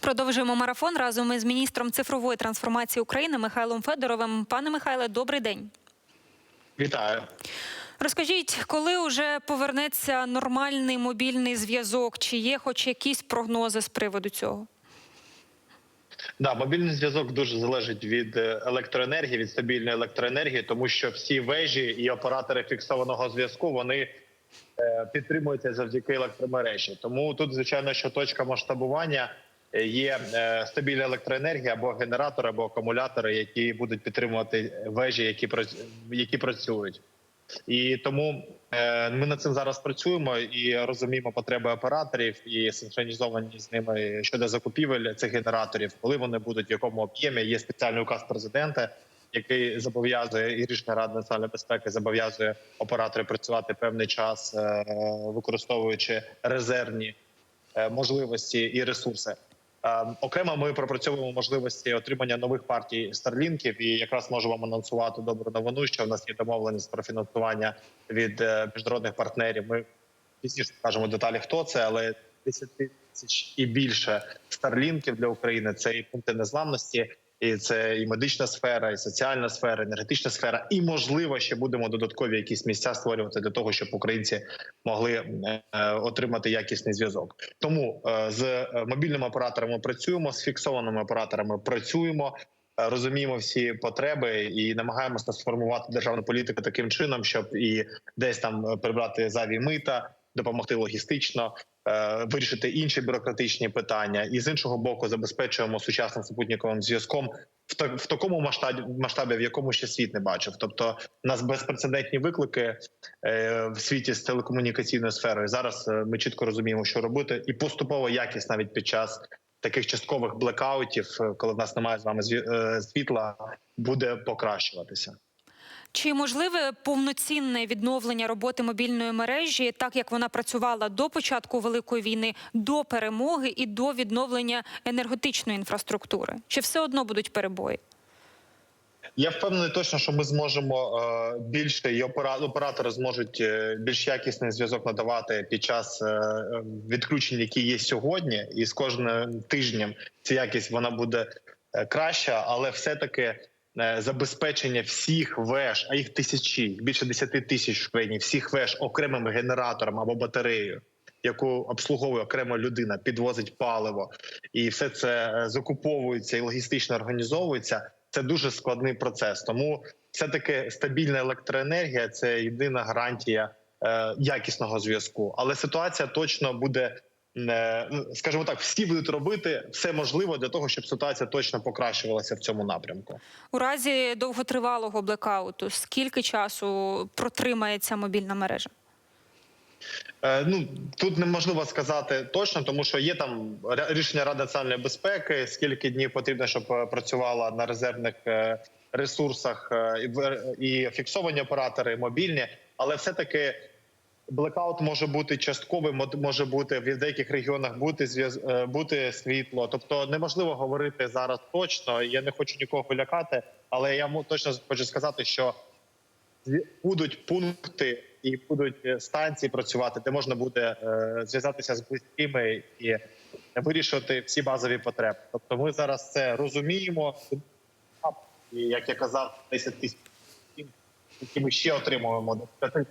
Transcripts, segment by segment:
Продовжуємо марафон разом із міністром цифрової трансформації України Михайлом Федоровим. Пане Михайле, добрий день. Вітаю. Розкажіть, коли вже повернеться нормальний мобільний зв'язок? Чи є хоч якісь прогнози з приводу цього? Да, мобільний зв'язок дуже залежить від е, електроенергії, від стабільної електроенергії, тому що всі вежі і оператори фіксованого зв'язку вони е, підтримуються завдяки електромережі. Тому тут, звичайно, що точка масштабування є е, стабільна електроенергія або генератори, або акумулятори, які будуть підтримувати вежі, які які працюють. І тому е, ми над цим зараз працюємо і розуміємо потреби операторів і синхронізовані з ними щодо закупівель цих генераторів, коли вони будуть в якому об'ємі. Є спеціальний указ президента, який зобов'язує і рішення ради національної безпеки зобов'язує оператори працювати певний час, е, використовуючи резервні е, можливості і ресурси. Е, Окремо ми пропрацьовуємо можливості отримання нових партій старлінків, і якраз можу вам анонсувати добру новину, що в нас є домовленість про фінансування від е, міжнародних партнерів. Ми пізніше скажемо деталі, хто це, але 10 тисяч і більше старлінків для України це і пункти незламності. І це і медична сфера, і соціальна сфера, енергетична сфера, і можливо ще будемо додаткові якісь місця створювати для того, щоб українці могли е, отримати якісний зв'язок. Тому е, з е, мобільними операторами працюємо, з фіксованими операторами працюємо. Розуміємо всі потреби і намагаємося сформувати державну політику таким чином, щоб і десь там прибрати зайві мита, допомогти логістично, е, вирішити інші бюрократичні питання, і з іншого боку забезпечуємо сучасним супутниковим зв'язком в та- в такому масштабі, масштабі, в якому ще світ не бачив. Тобто, у нас безпрецедентні виклики е, в світі з телекомунікаційною сферою. Зараз е, ми чітко розуміємо, що робити, і поступово якість навіть під час таких часткових блекаутів, коли в нас немає з вами світла, буде покращуватися. Чи можливе повноцінне відновлення роботи мобільної мережі, так як вона працювала до початку великої війни, до перемоги і до відновлення енергетичної інфраструктури? Чи все одно будуть перебої? Я впевнений точно, що ми зможемо е, більше і оператори зможуть е, більш якісний зв'язок надавати під час е, відключень, які є сьогодні, і з кожним тижнем ця якість вона буде краща, але все таки. Забезпечення всіх веж, а їх тисячі, більше 10 тисяч в країні, всіх веж окремим генератором або батареєю, яку обслуговує окрема людина, підвозить паливо, і все це е, закуповується і логістично організовується. Це дуже складний процес. Тому все таки стабільна електроенергія це єдина гарантія е, якісного зв'язку. Але ситуація точно буде. Е, ну, Скажімо так, всі будуть робити все можливе для того, щоб ситуація точно покращувалася в цьому напрямку. У разі довготривалого блекауту скільки часу протримається мобільна мережа? Е, Ну тут неможливо сказати точно, тому що є там рішення Ради національної безпеки, скільки днів потрібно, щоб е, працювала на резервних ресурсах і фіксовані оператори, і мобільні, але все таки. Блекаут може бути частковим, може бути в деяких регіонах бути е, бути світло. Тобто неможливо говорити зараз точно. Я не хочу нікого лякати, але я точно хочу сказати, що будуть пункти і будуть е, станції працювати, де можна буде е, зв'язатися з близькими і вирішувати всі базові потреби. Тобто, ми зараз це розуміємо. І як я казав, 10 тисяч, які ми ще отримуємо до 5 тисяч,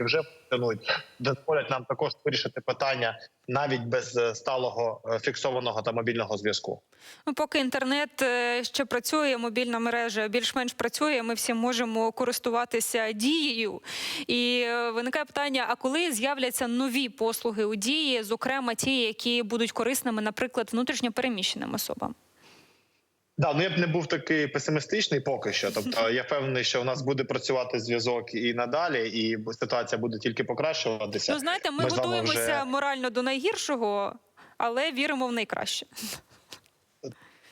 і вже функціонують, дозволять нам також вирішити питання навіть без е, сталого е, фіксованого та мобільного зв'язку. Ну, поки інтернет е, ще працює, мобільна мережа більш-менш працює, ми всі можемо користуватися дією. І виникає питання: а коли з'являться нові послуги у дії, зокрема ті, які будуть корисними, наприклад, внутрішньо переміщеним особам? Да, ну я б не був такий песимістичний поки що. Тобто я впевнений, що у нас буде працювати зв'язок і надалі, і ситуація буде тільки покращуватися. Ну знаєте, ми, Ми готуємося вже- морально до найгіршого, але віримо в найкраще.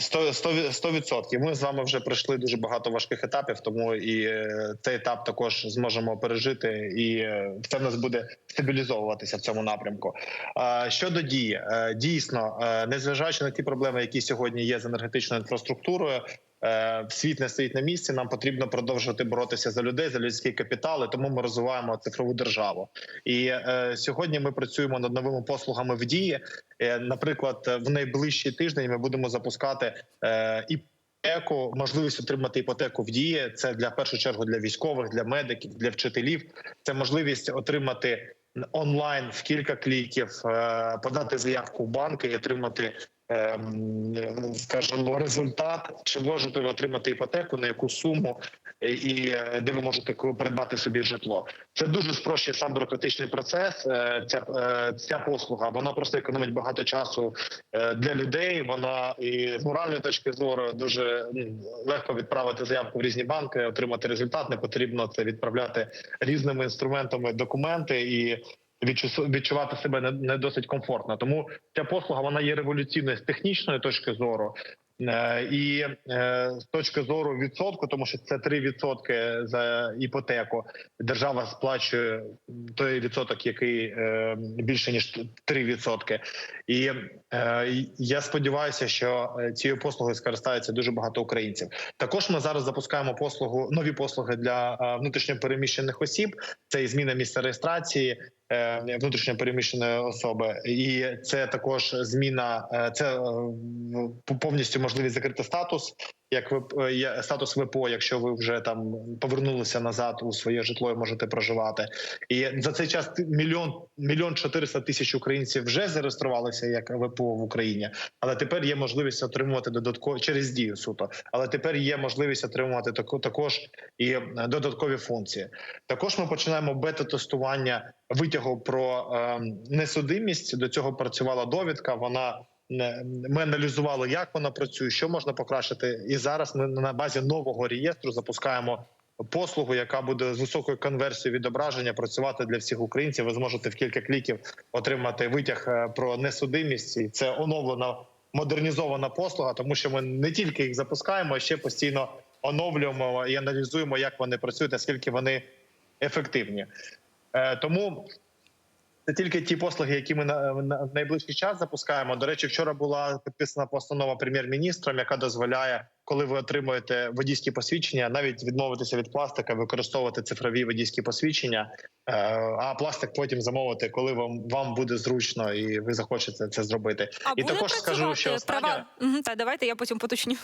Сто- сто- сто відсотків. Ми з вами вже пройшли дуже багато важких етапів, тому і е, цей етап також зможемо пережити, і е, в нас буде стабілізовуватися в цьому напрямку. Щодо дії, Е, дійсно, незважаючи на ті проблеми, які сьогодні є з енергетичною інфраструктурою. Світ не стоїть на місці. Нам потрібно продовжувати боротися за людей, за людські капітали. Тому ми розвиваємо цифрову державу. І е, сьогодні ми працюємо над новими послугами в дії, Наприклад, в найближчий тиждень ми будемо запускати е, іпотеку, можливість отримати іпотеку в дії. Це для першу чергу для військових, для медиків, для вчителів. Це можливість отримати онлайн в кілька кліків, е, подати заявку в банк і отримати. Скажімо, результат, чи можете ви отримати іпотеку, на яку суму і- і е, де ви можете придбати собі житло. Це дуже спрощує сам бюрократичний процес. е, Ця е, ця послуга вона просто економить багато часу е, для людей. Вона і з моральної точки зору дуже легко відправити заявку в різні банки, отримати результат. Не потрібно це відправляти різними інструментами документи і. відчу- Відчувати себе не досить комфортно, тому ця послуга вона є революційною з технічної точки зору. Е, І е, з точки зору відсотку, тому що це 3% за іпотеку. Держава сплачує той відсоток, який е, більше ніж 3%. І я сподіваюся, що цією послугою скористаються дуже багато українців. Також ми зараз запускаємо послугу нові послуги для внутрішньопереміщених осіб. Це і зміна місця реєстрації е, внутрішньопереміщеної особи, і це також зміна. е, Це е, повністю можливість закрити статус. Як е, є- статус ВПО, якщо ви вже там повернулися назад у своє житло і можете проживати, і за цей час мільйон мільйон чотириста тисяч українців вже зареєструвалися як ВПО в Україні, але тепер є можливість отримувати додатково через дію суто. Але тепер є можливість отримувати також і е, додаткові функції. Також ми починаємо бета-тестування витягу про е, несудимість. До цього працювала довідка. Вона ми аналізували, як вона працює, що можна покращити. І зараз ми на базі нового реєстру запускаємо послугу, яка буде з високою конверсією відображення працювати для всіх українців. Ви зможете в кілька кліків отримати витяг е, про несудимість. І це оновлена модернізована послуга, тому що ми не тільки їх запускаємо, а ще постійно оновлюємо і аналізуємо, як вони працюють, наскільки вони ефективні. Е, Тому це тільки ті послуги, які ми на, в найближчий час запускаємо. До речі, вчора була підписана постанова прем'єр-міністром, яка дозволяє, коли ви отримуєте водійські посвідчення, навіть відмовитися від пластика, використовувати цифрові водійські посвідчення, е, а пластик потім замовити, коли вам вам буде зручно і ви захочете це зробити. А і також скажу, що права. Угу, та давайте я потім поточню.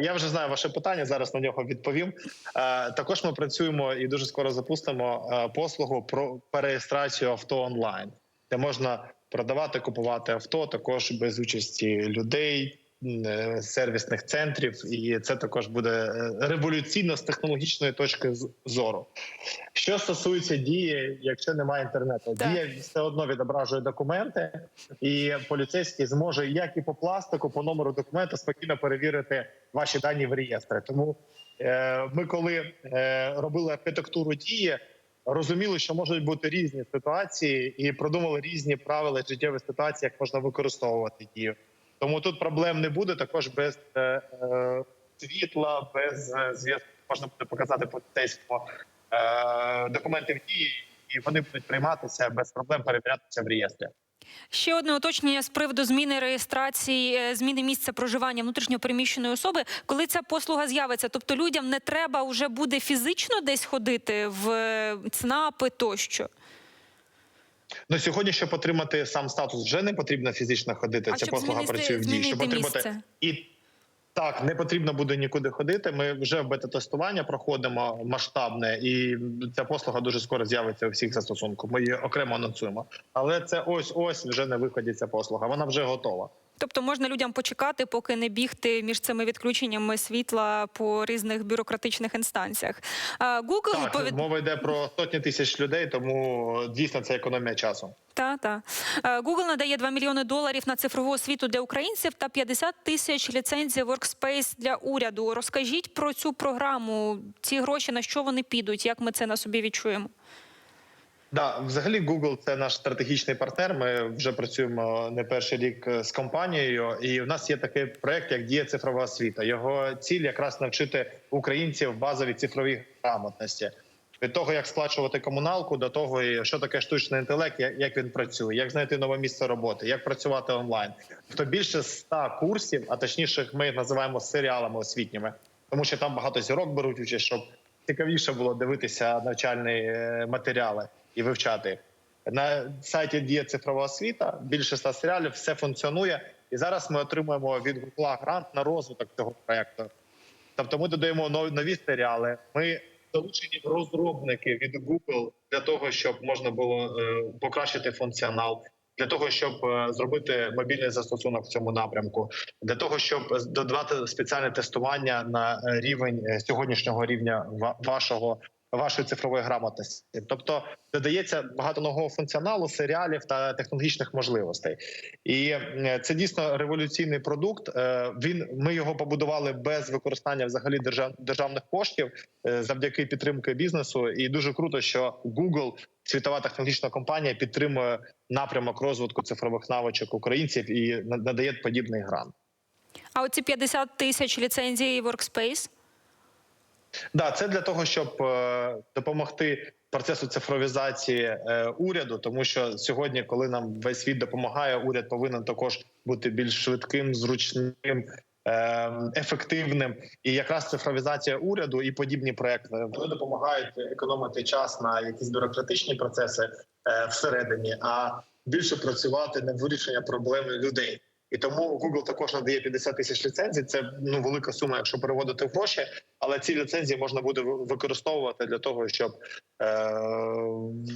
Я вже знаю ваше питання. Зараз на нього відповім. Е, також ми працюємо і дуже скоро запустимо е, послугу про переєстрацію авто онлайн, де можна продавати, купувати авто також без участі людей. Е, Сервісних центрів, і це також буде е, революційно з технологічної точки зору. Що стосується дії, якщо немає інтернету, Так. дія все одно відображує документи, і поліцейський зможе як і по пластику, по номеру документа спокійно перевірити ваші дані в реєстрі. Тому е, ми, коли е, робили архітектуру дії, розуміли, що можуть бути різні ситуації, і продумали різні правила життєвої ситуації, як можна використовувати дію. Тому тут проблем не буде. Також без е, е, світла, без е, зв'язку можна буде показати поліцейському е, документи в дії, і вони будуть прийматися без проблем, перевірятися в реєстрі. Ще одне уточнення з приводу зміни реєстрації, е, зміни місця проживання внутрішньопереміщеної особи. Коли ця послуга з'явиться, тобто людям не треба вже буде фізично десь ходити в е, ЦНАПи тощо. Ну сьогодні, щоб отримати сам статус, вже не потрібно фізично ходити. А Ця щоб послуга змінити- працює в дії. Щоб отримати місце? і так, не потрібно буде нікуди ходити. Ми вже в бета-тестування проходимо масштабне, і ця послуга дуже скоро з'явиться у всіх застосунках. Ми її окремо анонсуємо. Але це ось ось вже на виході ця послуга. Вона вже готова. Тобто можна людям почекати, поки не бігти між цими відключеннями світла по різних бюрократичних інстанціях. Google Так, повід... мова йде про сотні тисяч людей, тому дійсно це економія часу. Та, та. Google надає 2 мільйони доларів на цифрову освіту для українців та 50 тисяч ліцензій Workspace для уряду. Розкажіть про цю програму. Ці гроші на що вони підуть? Як ми це на собі відчуємо? Да, взагалі Google – це наш стратегічний партнер. Ми вже працюємо не перший рік е, з компанією, і в нас є такий проект, як дія цифрова освіта. Його ціль якраз навчити українців базовій цифровій грамотності. Від того, як сплачувати комуналку, до того, що таке штучний інтелект, як- як він працює, як знайти нове місце роботи, як працювати онлайн. Тобто більше ста курсів, а точніше, ми їх називаємо серіалами освітніми, тому що там багато зірок беруть участь, щоб цікавіше було дивитися навчальні е, матеріали і вивчати. На сайті Дія цифрова освіта більше ста серіалів, все функціонує. І зараз ми отримуємо від Google грант на розвиток цього проекту. Тобто ми додаємо нові, нові серіали. Ми залучені розробники від Google для того, щоб можна було е, покращити функціонал, для того, щоб е, зробити мобільний застосунок в цьому напрямку, для того, щоб додавати спеціальне тестування на е, рівень сьогоднішнього рівня вашого. Вашої цифрової грамотності, тобто додається багато нового функціоналу, серіалів та технологічних можливостей, і е, це дійсно революційний продукт. Е, Він ми його побудували без використання взагалі держав, державних коштів е, завдяки підтримки бізнесу. І дуже круто, що Google, світова технологічна компанія, підтримує напрямок розвитку цифрових навичок українців і на- надає подібний грант. А оці 50 тисяч ліцензій Workspace? Да, це для того, щоб е, допомогти процесу цифровізації е, уряду, тому що сьогодні, коли нам весь світ допомагає, уряд повинен також бути більш швидким, зручним. е, Ефективним і якраз цифровізація уряду і подібні проекти вони допомагають економити час на якісь бюрократичні процеси всередині, а більше працювати на вирішення проблем людей. І тому Google також надає 50 тисяч ліцензій. Це ну велика сума, якщо переводити в гроші. Але ці ліцензії можна буде використовувати для того, щоб е,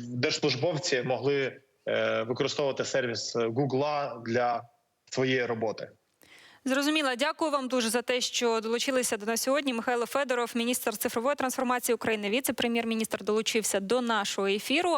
держслужбовці могли е, використовувати сервіс Google для своєї роботи. Зрозуміла. Дякую вам дуже за те, що долучилися до нас сьогодні. Михайло Федоров, міністр цифрової трансформації України, віце-прем'єр-міністр, долучився до нашого ефіру.